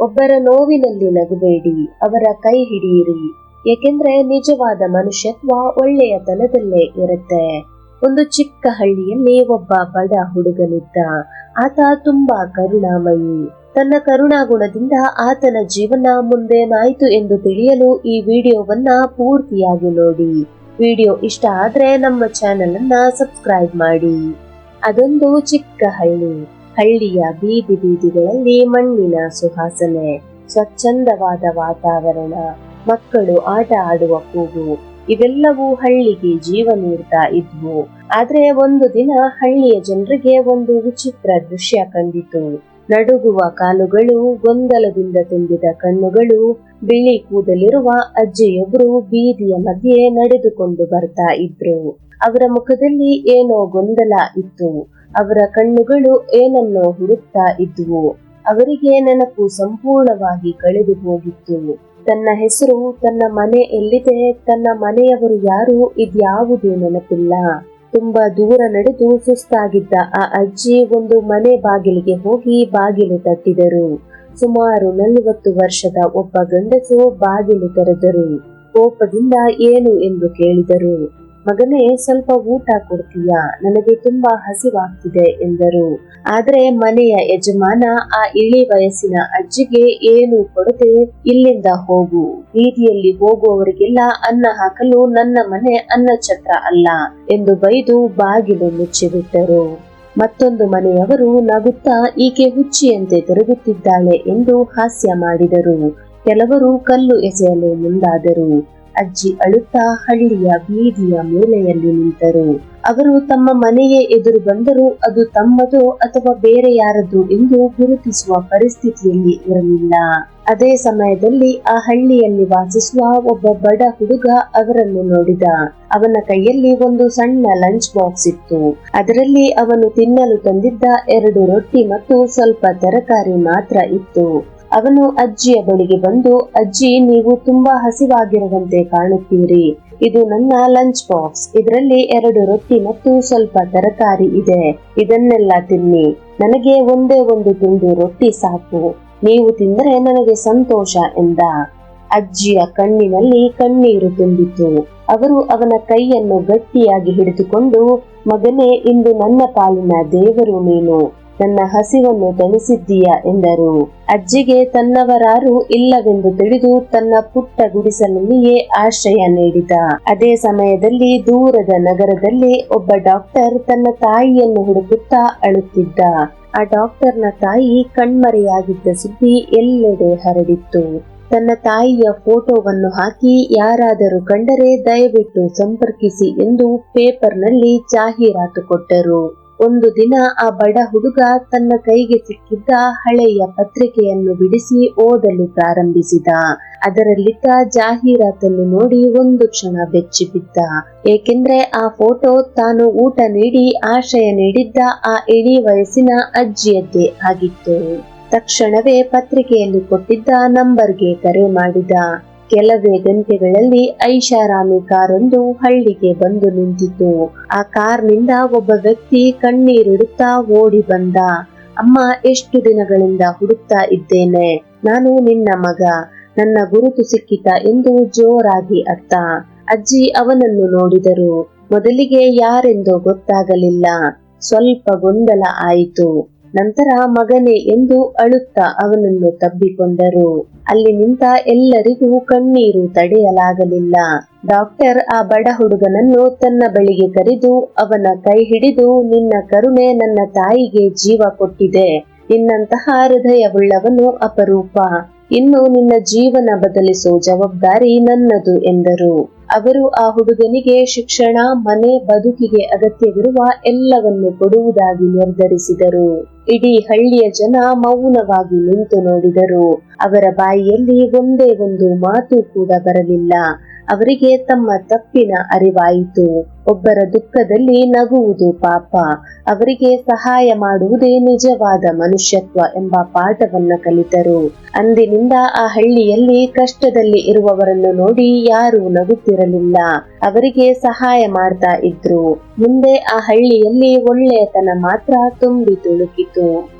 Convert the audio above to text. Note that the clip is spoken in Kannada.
ಒಬ್ಬರ ನೋವಿನಲ್ಲಿ ನಗಬೇಡಿ, ಅವರ ಕೈ ಹಿಡಿಯಿರಿ. ಏಕೆಂದ್ರೆ ನಿಜವಾದ ಮನುಷ್ಯತ್ವ ಒಳ್ಳೆಯತನದಲ್ಲೇ ಇರುತ್ತೆ. ಒಂದು ಚಿಕ್ಕ ಹಳ್ಳಿಯಲ್ಲಿ ಒಬ್ಬ ಬಡ ಹುಡುಗನಿದ್ದ. ಆತ ತುಂಬಾ ಕರುಣಾಮಯಿ. ತನ್ನ ಕರುಣಾಗುಣದಿಂದ ಆತನ ಜೀವನ ಮುಂದೇನಾಯ್ತು ಎಂದು ತಿಳಿಯಲು ಈ ವಿಡಿಯೋವನ್ನ ಪೂರ್ತಿಯಾಗಿ ನೋಡಿ. ವಿಡಿಯೋ ಇಷ್ಟ ಆದ್ರೆ ನಮ್ಮ ಚಾನೆಲ್ ಅನ್ನ ಸಬ್ಸ್ಕ್ರೈಬ್ ಮಾಡಿ. ಅದೊಂದು ಚಿಕ್ಕ ಹಳ್ಳಿ. ಹಳ್ಳಿಯ ಬೀದಿ ಬೀದಿಗಳಲ್ಲಿ ಮಣ್ಣಿನ ಸುಹಾಸನೆ ಸ್ವಚ್ಛಂದವಾದ ವಾತಾವರಣ, ಮಕ್ಕಳು ಆಟ ಆಡುವ ಕೂಗು, ಇವೆಲ್ಲವೂ ಹಳ್ಳಿಗೆ ಜೀವ ನೀಡ್ತಾ ಇದ್ವು. ಆದ್ರೆ ಒಂದು ದಿನ ಹಳ್ಳಿಯ ಜನರಿಗೆ ಒಂದು ವಿಚಿತ್ರ ದೃಶ್ಯ ಕಂಡಿತು. ನಡುಗುವ ಕಾಲುಗಳು, ಗೊಂದಲದಿಂದ ತುಂಬಿದ ಕಣ್ಣುಗಳು ಬಿಳಿ ಕೂದಲಿರುವ ಅಜ್ಜಿಯೊಬ್ರು ಬೀದಿಯ ಮಧ್ಯೆ ನಡೆದುಕೊಂಡು ಬರ್ತಾ ಇದ್ರು. ಅವರ ಮುಖದಲ್ಲಿ ಏನೋ ಗೊಂದಲ ಇತ್ತು. ಅವರ ಕಣ್ಣುಗಳು ಏನನ್ನೋ ಹುಡುಕ್ತಾ ಇದ್ವು. ಅವರಿಗೆ ನೆನಪು ಸಂಪೂರ್ಣವಾಗಿ ಕಳೆದು ಹೋಗಿತ್ತು. ತನ್ನ ಹೆಸರು, ತನ್ನ ಮನೆ ಎಲ್ಲಿದೆ, ತನ್ನ ಮನೆಯವರು ಯಾರು, ಇದ್ಯಾವುದು ನೆನಪಿಲ್ಲ. ತುಂಬಾ ದೂರ ನಡೆದು ಸುಸ್ತಾಗಿದ್ದ ಆ ಅಜ್ಜಿ ಒಂದು ಮನೆ ಬಾಗಿಲಿಗೆ ಹೋಗಿ ಬಾಗಿಲು ತಟ್ಟಿದರು. ಸುಮಾರು ನಲವತ್ತು ವರ್ಷದ ಒಬ್ಬ ಗಂಡಸು ಬಾಗಿಲು ತೆರೆದರು. ಕೋಪದಿಂದ ಏನು ಎಂದು ಕೇಳಿದರು. ಮಗನೇ, ಸ್ವಲ್ಪ ಊಟ ಕೊಡ್ತೀಯಾ? ನನಗೆ ತುಂಬಾ ಹಸಿವಾಗ್ತಿದೆ ಎಂದರು. ಆದರೆ ಮನೆಯ ಯಜಮಾನ ಆ ಇಳಿ ವಯಸ್ಸಿನ ಅಜ್ಜಿಗೆ ಏನು ಕೊಡದೆ ಇಲ್ಲಿಂದ ಹೋಗು. ಬೀದಿಯಲ್ಲಿ ಹೋಗುವವರಿಗೆಲ್ಲ ಅನ್ನ ಹಾಕಲು ನನ್ನ ಮನೆ ಅನ್ನ ಛತ್ರ ಅಲ್ಲ ಎಂದು ಬೈದು ಬಾಗಿಲು ಮುಚ್ಚಿಬಿಟ್ಟರು. ಮತ್ತೊಂದು ಮನೆಯವರು ನಗುತ್ತಾ ಈಕೆ ಹುಚ್ಚಿಯಂತೆ ತಿರುಗುತ್ತಿದ್ದಾಳೆ ಎಂದು ಹಾಸ್ಯ ಮಾಡಿದರು. ಕೆಲವರು ಕಲ್ಲು ಎಸೆಯಲು ಮುಂದಾದರು. ಅಜ್ಜಿ ಅಳುತ್ತಾ ಹಳ್ಳಿಯ ಬೀದಿಯ ಮೂಲೆಯಲ್ಲಿ ನಿಂತರು. ಅವರು ತಮ್ಮ ಮನೆಯೇ ಎದುರು ಬಂದರೂ ಅದು ತಮ್ಮದೋ ಅಥವಾ ಬೇರೆ ಯಾರದು ಎಂದು ಗುರುತಿಸುವ ಪರಿಸ್ಥಿತಿಯಲ್ಲಿ ಇರಲಿಲ್ಲ. ಅದೇ ಸಮಯದಲ್ಲಿ ಆ ಹಳ್ಳಿಯಲ್ಲಿ ವಾಸಿಸುವ ಒಬ್ಬ ಬಡ ಹುಡುಗ ಅವರನ್ನು ನೋಡಿದ. ಅವನ ಕೈಯಲ್ಲಿ ಒಂದು ಸಣ್ಣ ಲಂಚ್ ಬಾಕ್ಸ್ ಇತ್ತು. ಅದರಲ್ಲಿ ಅವನು ತಿನ್ನಲು ತಂದಿದ್ದ ಎರಡು ರೊಟ್ಟಿ ಮತ್ತು ಸ್ವಲ್ಪ ತರಕಾರಿ ಮಾತ್ರ ಇತ್ತು. ಅವನು ಅಜ್ಜಿಯ ಬಳಿಗೆ ಬಂದು, ಅಜ್ಜಿ, ನೀವು ತುಂಬಾ ಹಸಿವಾಗಿರುವಂತೆ ಕಾಣುತ್ತೀರಿ. ಇದು ನನ್ನ ಲಂಚ್ ಬಾಕ್ಸ್ ಇದರಲ್ಲಿ ಎರಡು ರೊಟ್ಟಿ ಮತ್ತು ಸ್ವಲ್ಪ ತರಕಾರಿ ಇದೆ. ಇದನ್ನೆಲ್ಲ ತಿನ್ನಿ. ನನಗೆ ಒಂದೇ ಒಂದು ತುಂಡು ರೊಟ್ಟಿ ಸಾಕು. ನೀವು ತಿಂದರೆ ನನಗೆ ಸಂತೋಷ ಎಂದ. ಅಜ್ಜಿಯ ಕಣ್ಣಿನಲ್ಲಿ ಕಣ್ಣೀರು ತುಂಬಿತು ಅವರು ಅವನ ಕೈಯನ್ನು ಗಟ್ಟಿಯಾಗಿ ಹಿಡಿದುಕೊಂಡು, ಮಗನೇ, ಇಂದು ನನ್ನ ಪಾಲಿನ ದೇವರು ನೀನು. ನನ್ನ ಹಸಿವನ್ನು ತಣಿಸಿದ್ದೀಯ ಎಂದರು. ಅಜ್ಜಿಗೆ ತನ್ನವರಾರು ಇಲ್ಲವೆಂದು ತಿಳಿದು ತನ್ನ ಪುಟ್ಟ ಗುಡಿಸಲಲ್ಲಿಯೇ ಆಶ್ರಯ ನೀಡಿದ. ಅದೇ ಸಮಯದಲ್ಲಿ ದೂರದ ನಗರದಲ್ಲಿ ಒಬ್ಬ ಡಾಕ್ಟರ್ ತನ್ನ ತಾಯಿಯನ್ನು ಹುಡುಕುತ್ತಾ ಅಳುತ್ತಿದ್ದ. ಆ ಡಾಕ್ಟರ್ನ ತಾಯಿ ಕಣ್ಮರೆಯಾಗಿದ್ದ ಸುದ್ದಿ ಎಲ್ಲೆಡೆ ಹರಡಿತ್ತು. ತನ್ನ ತಾಯಿಯ ಫೋಟೋವನ್ನು ಹಾಕಿ ಯಾರಾದರೂ ಕಂಡರೆ ದಯವಿಟ್ಟು ಸಂಪರ್ಕಿಸಿ ಎಂದು ಪೇಪರ್ನಲ್ಲಿ ಜಾಹೀರಾತು ಕೊಟ್ಟರು. ಒಂದು ದಿನ ಆ ಬಡ ಹುಡುಗ ತನ್ನ ಕೈಗೆ ಸಿಕ್ಕಿದ್ದ ಹಳೆಯ ಪತ್ರಿಕೆಯನ್ನು ಬಿಡಿಸಿ ಓದಲು ಪ್ರಾರಂಭಿಸಿದ. ಅದರಲ್ಲಿದ್ದ ಜಾಹೀರಾತನ್ನು ನೋಡಿ ಒಂದು ಕ್ಷಣ ಬೆಚ್ಚಿಬಿದ್ದ. ಏಕೆಂದ್ರೆ ಆ ಫೋಟೋ ತಾನು ಊಟ ನೀಡಿ ಆಶಯ ನೀಡಿದ್ದ ಆ ಇಳಿ ವಯಸ್ಸಿನ ಅಜ್ಜಿಯದ್ದೇ ಆಗಿತ್ತು. ತಕ್ಷಣವೇ ಪತ್ರಿಕೆಯಲ್ಲಿ ಕೊಟ್ಟಿದ್ದ ನಂಬರ್ಗೆ ಕರೆ ಮಾಡಿದ. ಕೆಲವೇ ಗಂಟೆಗಳಲ್ಲಿ ಐಷಾರಾಮಿ ಕಾರೊಂದು ಹಳ್ಳಿಗೆ ಬಂದು ನಿಂತಿತು ಆ ಕಾರ್ನಿಂದ ಒಬ್ಬ ವ್ಯಕ್ತಿ ಕಣ್ಣೀರಿಡುತ್ತಾ ಓಡಿ ಬಂದ. ಅಮ್ಮ, ಎಷ್ಟು ದಿನಗಳಿಂದ ಹುಡುಕ್ತಾ ಇದ್ದೇನೆ. ನಾನು ನಿನ್ನ ಮಗ. ನನ್ನ ಗುರುತು ಸಿಕ್ಕಿತ ಎಂದು ಜೋರಾಗಿ ಅತ್ತ ಅಜ್ಜಿ ಅವನನ್ನು ನೋಡಿದರು. ಮೊದಲಿಗೆ ಯಾರೆಂದು ಗೊತ್ತಾಗಲಿಲ್ಲ. ಸ್ವಲ್ಪ ಗೊಂದಲ ಆಯಿತು. ನಂತರ ಮಗನೇ ಎಂದು ಅಳುತ್ತಾ ಅವನನ್ನು ತಬ್ಬಿಕೊಂಡರು. ಅಲ್ಲಿ ನಿಂತ ಎಲ್ಲರಿಗೂ ಕಣ್ಣೀರು ತಡೆಯಲಾಗಲಿಲ್ಲ. ಡಾಕ್ಟರ್ ಆ ಬಡ ಹುಡುಗನನ್ನು ತನ್ನ ಬಳಿಗೆ ಕರೆದು, ಅವನ ಕೈ ಹಿಡಿದು, ನಿನ್ನ ಕರುಣೆ ನನ್ನ ತಾಯಿಗೆ ಜೀವ ಕೊಟ್ಟಿದೆ. ನಿನ್ನಂತಹ ಹೃದಯವುಳ್ಳವನು ಅಪರೂಪ. ಇನ್ನು ನಿನ್ನ ಜೀವನ ಬದಲಿಸೋ ಜವಾಬ್ದಾರಿ ನನ್ನದು ಎಂದರು. ಅವರು ಆ ಹುಡುಗನಿಗೆ ಶಿಕ್ಷಣ, ಮನೆ, ಬದುಕಿಗೆ ಅಗತ್ಯವಿರುವ ಎಲ್ಲವನ್ನು ಕೊಡುವುದಾಗಿ ನಿರ್ಧರಿಸಿದರು. ಇಡೀ ಹಳ್ಳಿಯ ಜನ ಮೌನವಾಗಿ ನಿಂತು ನೋಡಿದರು. ಅವರ ಬಾಯಿಯಲ್ಲಿ ಒಂದೇ ಒಂದು ಮಾತು ಕೂಡ ಬರಲಿಲ್ಲ. ಅವರಿಗೆ ತಮ್ಮ ತಪ್ಪಿನ ಅರಿವಾಯಿತು. ಒಬ್ಬರ ದುಃಖದಲ್ಲಿ ನಗುವುದು ಪಾಪ. ಅವರಿಗೆ ಸಹಾಯ ಮಾಡುವುದೇ ನಿಜವಾದ ಮನುಷ್ಯತ್ವ ಎಂಬ ಪಾಠವನ್ನ ಕಲಿತರು. ಅಂದಿನಿಂದ ಆ ಹಳ್ಳಿಯಲ್ಲಿ ಕಷ್ಟದಲ್ಲಿ ಇರುವವರನ್ನು ನೋಡಿ ಯಾರೂ ನಗುತ್ತಿರಲಿಲ್ಲ. ಅವರಿಗೆ ಸಹಾಯ ಮಾಡ್ತಾ ಇದ್ರು. ಮುಂದೆ ಆ ಹಳ್ಳಿಯಲ್ಲಿ ಒಳ್ಳೆಯತನ ಮಾತ್ರ ತುಂಬಿ ತುಳುಕಿತು.